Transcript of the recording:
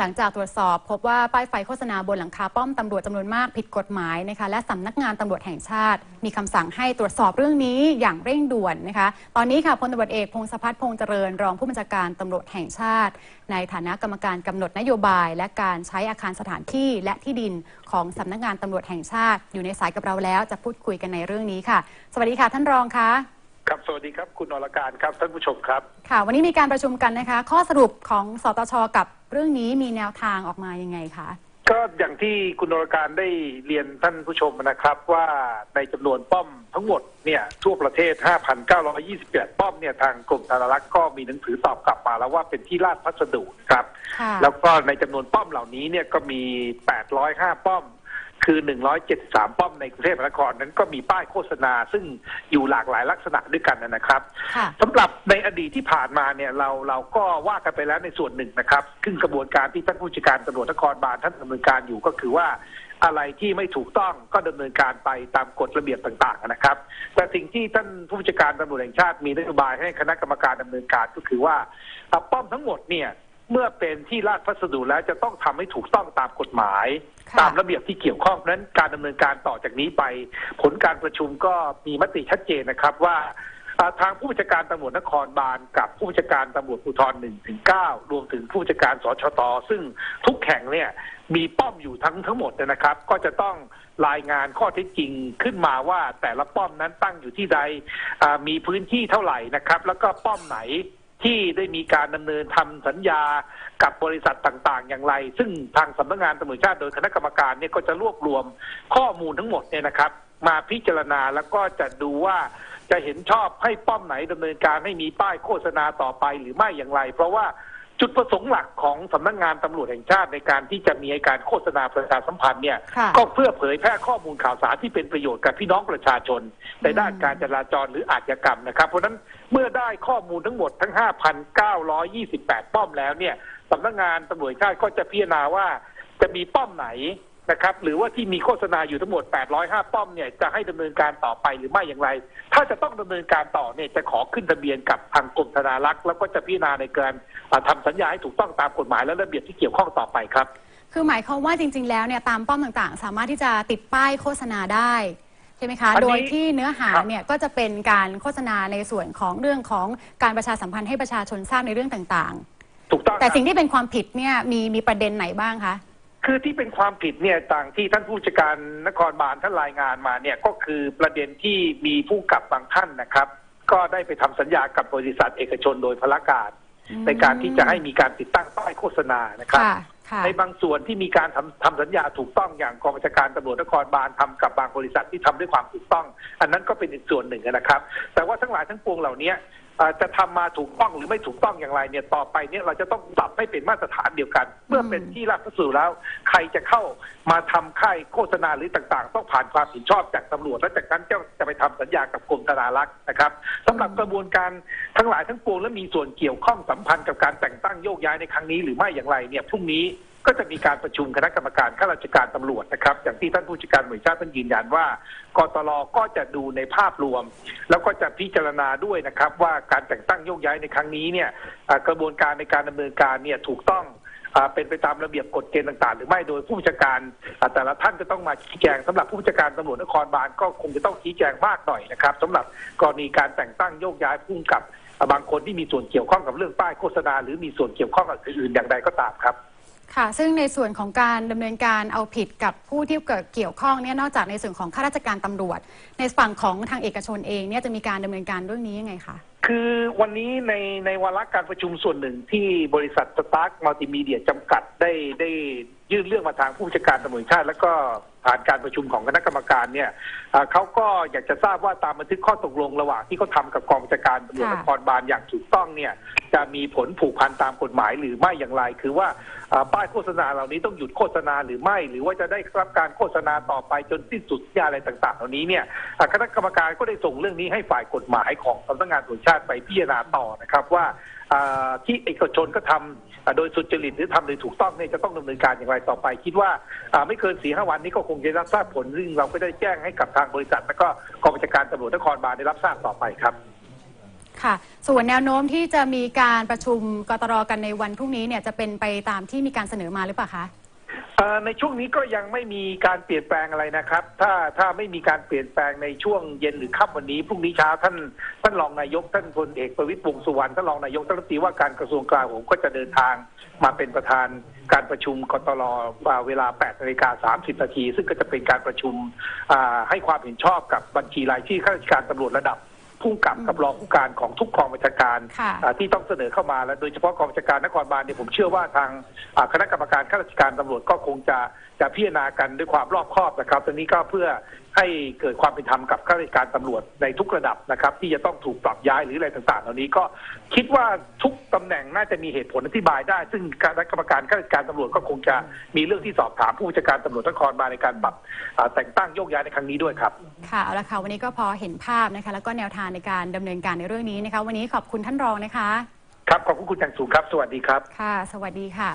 หลังจากตรวจสอบพบว่าป้ายไฟโฆษณาบนหลังคาป้อมตำรวจจำนวนมากผิดกฎหมายนะคะและสำนักงานตำรวจแห่งชาติ มีคำสั่งให้ตรวจสอบเรื่องนี้อย่างเร่งด่วนนะคะ ตอนนี้ค่ะพลตำรวจเอกพงศพัฒน์พงษ์เจริญ รองผู้บัญชาการตำรวจแห่งชาติ ในฐานะกรรมการกำหนดนโยบาย และการใช้อาคารสถานที่และที่ดินของสำนักงานตำรวจแห่งชาติ อยู่ในสายกับเราแล้วจะพูดคุยกันในเรื่องนี้ค่ะ สวัสดีค่ะท่านรองคะ ครับสวัสดีครับคุณอรการครับท่านผู้ชมครับ ค่ะ วันนี้มีการประชุมกันนะคะ ข้อสรุปของสตชกับเรื่องนี้มีแนวทางออกมายังไงคะก็อย่างที่คุณอรการได้เรียนท่านผู้ชมนะครับว่าในจำนวนป้อมทั้งหมดเนี่ยทั่วประเทศ 5,928 ป้อมเนี่ยทางกรมธนารักษ์ก็มีหนังสือตอบกลับมาแล้วว่าเป็นที่ราชพัสดุครับค่ะแล้วก็ในจำนวนป้อมเหล่านี้เนี่ยก็มี 805 ป้อม คือ 173 ป้อมในกรุงเทพมหานครนั้นก็มีป้ายโฆษณา ซึ่งอยู่หลากหลายลักษณะด้วยกันนะครับค่ะสำหรับในอดีตที่ผ่านมาเนี่ยเราเราก็ว่ากันไปแล้วในส่วนหนึ่งนะครับซึ่งกระบวนการที่ท่านผู้จัดการตำรวจนครบาลท่านดำเนินการอยู่ก็คือว่าอะไรที่ไม่ถูกต้องก็ดำเนินการไปตามกฎระเบียบต่างๆนะครับ แต่สิ่งที่ท่านผู้จัดการตำรวจแห่งชาติมีนโยบายให้คณะกรรมการดำเนินการก็คือว่าอะป้อมทั้งหมดเนี่ย เมื่อเป็นที่ราชพัสดุแล้วจะต้องทำให้ถูกต้องตามกฎหมายค่ะตามระเบียบที่เกี่ยวข้องเพราะฉะนั้นการดำเนินการต่อจากนี้ไป ผลการประชุมก็มีมติชัดเจนนะครับว่าอ่าทางผู้บัญชาการตำรวจนครบาลกับผู้บัญชาการตำรวจภูธรหนึ่งถึงเก้ารวมถึงผู้บัญชาการสชตซึ่งทุกแข่งเนี่ยมีป้อมอยู่ทั้งทั้งหมดนะครับ ก็จะต้องรายงานข้อเท็จจริงขึ้นมาว่าแต่ละป้อมนั้นตั้งอยู่ที่ใดอ่ามีพื้นที่เท่าไหร่นะครับ แล้วก็ป้อมไหน ที่ได้มีการดำเนินทำสัญญากับบริษัทต่างๆ อย่างไร ซึ่งทางสำนักงานตำรวจชาติโดยคณะกรรมการเนี่ยก็จะรวบรวมข้อมูลทั้งหมดเนี่ยนะครับ มาพิจารณาแล้วก็จะดูว่าจะเห็นชอบให้ป้อมไหนดำเนินการให้มีป้ายโฆษณาต่อไปหรือไม่อย่างไร เพราะว่า จุดประสงค์หลักของสำนักงานตำรวจแห่งชาติในการที่จะมีการโฆษณาประชาสัมพันธ์เนี่ยค่ะก็เพื่อเผยแพร่ข้อมูลข่าวสารที่เป็นประโยชน์กับพี่น้องประชาชน ในด้านการจราจรหรืออาชญากรรมนะครับ เพราะฉะนั้นเมื่อได้ข้อมูลทั้งหมดทั้ง 5,928 ป้อมแล้วเนี่ยสำนักงานตำรวจแห่งชาติก็จะพิจารณาว่าจะมีป้อมไหน นะครับหรือว่าที่มีโฆษณาอยู่ทั้งหมด 805 ป้อมเนี่ยจะให้ดำเนินการต่อไปหรือไม่อย่างไร ถ้าจะต้องดำเนินการต่อเนี่ยจะขอขึ้นทะเบียนกับทางกรมธนารักษ์แล้วก็จะพิจารณาในการอ่าทำสัญญาให้ถูกต้องตามกฎหมายและระเบียบที่เกี่ยวข้องต่อไปครับ คือหมายความว่าจริง ๆ แล้วเนี่ยตามป้อมต่างๆ สามารถที่จะติดป้ายโฆษณาได้ใช่ไหมคะอันนี้โดยที่เนื้อหาครับเนี่ยก็จะเป็นการโฆษณาในส่วนของเรื่องของการประชาสัมพันธ์ให้ประชาชนทราบในเรื่องต่างถูกต้องๆแต่ครับสิ่งที่เป็นความผิดเนี่ยมีมีประเด็นไหนบ้างคะ คือที่เป็นความผิดเนี่ยต่างที่ท่านผู้จัดการนครบาลท่านรายงานมาเนี่ยก็คือประเด็นที่มีผู้กับบางท่านนะครับ ก็ได้ไปทำสัญญากับบริษัทเอกชนโดยพละการอืมในการที่จะให้มีการติดตั้งป้ายโฆษณานะครับค่ะค่ะในบางส่วนที่มีการทำทำสัญญาถูกต้องอย่างกองบัญชาการตำรวจนครบาลทำกับบางบริษัทที่ทำด้วยความถูกต้อง อันนั้นก็เป็นอีกส่วนหนึ่งนะครับ แต่ว่าทั้งหลายทั้งปวงเหล่านี้เอ่อ จะทำมาถูกต้องหรือไม่ถูกต้องอย่างไรเนี่ยต่อไปเนี่ยเราจะต้องปรับให้เป็นมาตรฐานเดียวกัน เมื่อเป็นที่รับสูแล้ว ใครจะเข้ามาทำค่ายโฆษณาหรือต่างๆ ต้องผ่านความเห็นชอบจากตำรวจ และจากนั้นจะจะไปทำสัญญากับกรมธนารักษ์นะครับสำหรับกระบวนการทั้งหลายทั้งปวงและมีส่วนเกี่ยวข้องสัมพันธ์กับการแต่งตั้งโยกย้ายในครั้งนี้หรือไม่อย่างไรเนี่ยพรุ่งนี้ ก็จะมีการประชุมคณะกรรมการข้าราชการตำรวจนะครับ อย่างที่ท่านผู้จัดการหน่วยชาติท่านยืนยันว่ากตลก็จะดูในภาพรวม แล้วก็จะพิจารณาด้วยนะครับ ว่าการแต่งตั้งโยกย้ายในครั้งนี้เนี่ยกระบวนการในการดำเนินการเนี่ยถูกต้องเป็นไปตามระเบียบกฎเกณฑ์ต่างๆ หรือไม่โดยผู้บัญชาการ แต่ละท่านจะต้องมาชี้แจงสำหรับผู้บัญชาการตำรวจนครบาลก็คงจะต้องชี้แจงมากหน่อยนะครับสำหรับกรณีการแต่งตั้งโยกย้ายผู้กำกับบางคนที่มีส่วนเกี่ยวข้องกับเรื่องป้ายโฆษณาหรือมีส่วนเกี่ยวข้องกับอื่นๆอย่างใดก็ตามครับ ค่ะ ซึ่งในส่วนของการดำเนินการเอาผิดกับผู้ที่เกิดเกี่ยวข้องเนี่ยนอกจากในส่วนของข้าราชการตำรวจ ในฝั่งของทางเอกชนเองเนี่ยจะมีการดำเนินการเรื่องนี้ยังไงคะคือวันนี้ในในวาระการประชุมส่วนหนึ่งที่บริษัทสตาร์คมัลติมีเดียจำกัดได้ได้ยื่นเรื่องมาทางผู้จัดการตำรวจแห่งชาติ แล้วก็ผ่านการประชุมของคณะกรรมการเนี่ยอ่าเขาก็อยากจะทราบว่าตามบันทึกข้อตกลงระหว่างที่เขาทำกับกองบัญชาการตำรวจค่ะนครบาลอย่างถูกต้องเนี่ยจะมีผลผูกพันตามกฎหมายหรือไม่อย่างไร คือว่าอ่าป้ายโฆษณาเหล่านี้ต้องหยุดโฆษณาหรือไม่ หรือว่าจะได้รับการโฆษณาต่อไปจนสิ้นสุดสัญญาอะไรต่างๆ เหล่านี้เนี่ยอ่าคณะกรรมการก็ได้ส่งเรื่องนี้ให้ฝ่ายกฎหมายของสำนักงานตำรวจชาติไปพิจารณาต่อนะครับว่าอ่าที่เอกชนก็ทำอ่าโดยสุจริตหรือทำโดยถูกต้องเนี่ยจะต้องดำเนินการอย่างไรต่อไป คิดว่าไม่เกินสี่ห้าวันนี้ก็คงจะรับทราบผลซึ่งเราก็ได้แจ้งให้กับทางบริษัท และก็กองบัญชาการตำรวจนครบาลได้รับทราบต่อไปครับค่ะส่วนแนวโน้มที่จะมีการประชุมกตรกันในวันพรุ่งนี้เนี่ยจะเป็นไปตามที่มีการเสนอมาหรือเปล่าคะ ในช่วงนี้ก็ยังไม่มีการเปลี่ยนแปลงอะไรนะครับ ถ้าถ้าไม่มีการเปลี่ยนแปลงในช่วงเย็นหรือค่ำวันนี้พรุ่งนี้เช้าท่านท่านรองนายกท่านพลเอกประวิตรวงสุวรรณท่านรองนายกท่านรัฐมนตรีว่าการกระทรวงกลาโหมก็จะเดินทางมาเป็นประธานการประชุมกตลว่าเวลา8นาฬิกา30นาทีซึ่งก็จะเป็นการประชุมให้ความเห็นชอบกับบัญชีรายชื่อข้าราชการตำรวจระดับ ผู้กำกับกับรองผู้การของทุกกองบัญชาการค่ะอ่าที่ต้องเสนอเข้ามาและโดยเฉพาะกองบัญชาการนครบาลเนี่ยผมเชื่อว่าทางอ่าคณะกรรมการข้าราชการตำรวจก็คงจะจะพิจารณากันด้วยความรอบคอบนะครับตอนนี้ก็เพื่อให้เกิดความเป็นธรรมกับข้าราชการตำรวจในทุกระดับนะครับ ที่จะต้องถูกปรับย้ายหรืออะไรต่างๆ เหล่านี้ก็คิดว่าทุกตำแหน่งน่าจะมีเหตุผลอธิบายได้ ซึ่งคณะกรรมการข้าราชการตำรวจก็คงจะมีเรื่องที่สอบถามผู้บัญชาการตำรวจนครบาลในการปรับอ่าแต่งตั้งโยกย้ายในครั้งนี้ด้วยครับค่ะเอาละค่ะวันนี้ก็พอเห็นภาพนะคะ แล้วก็แนวทางในการดำเนินการในเรื่องนี้นะคะ วันนี้ขอบคุณท่านรองนะคะ ครับขอบคุณคุณอย่างสูงครับ สวัสดีครับ ค่ะ สวัสดีค่ะ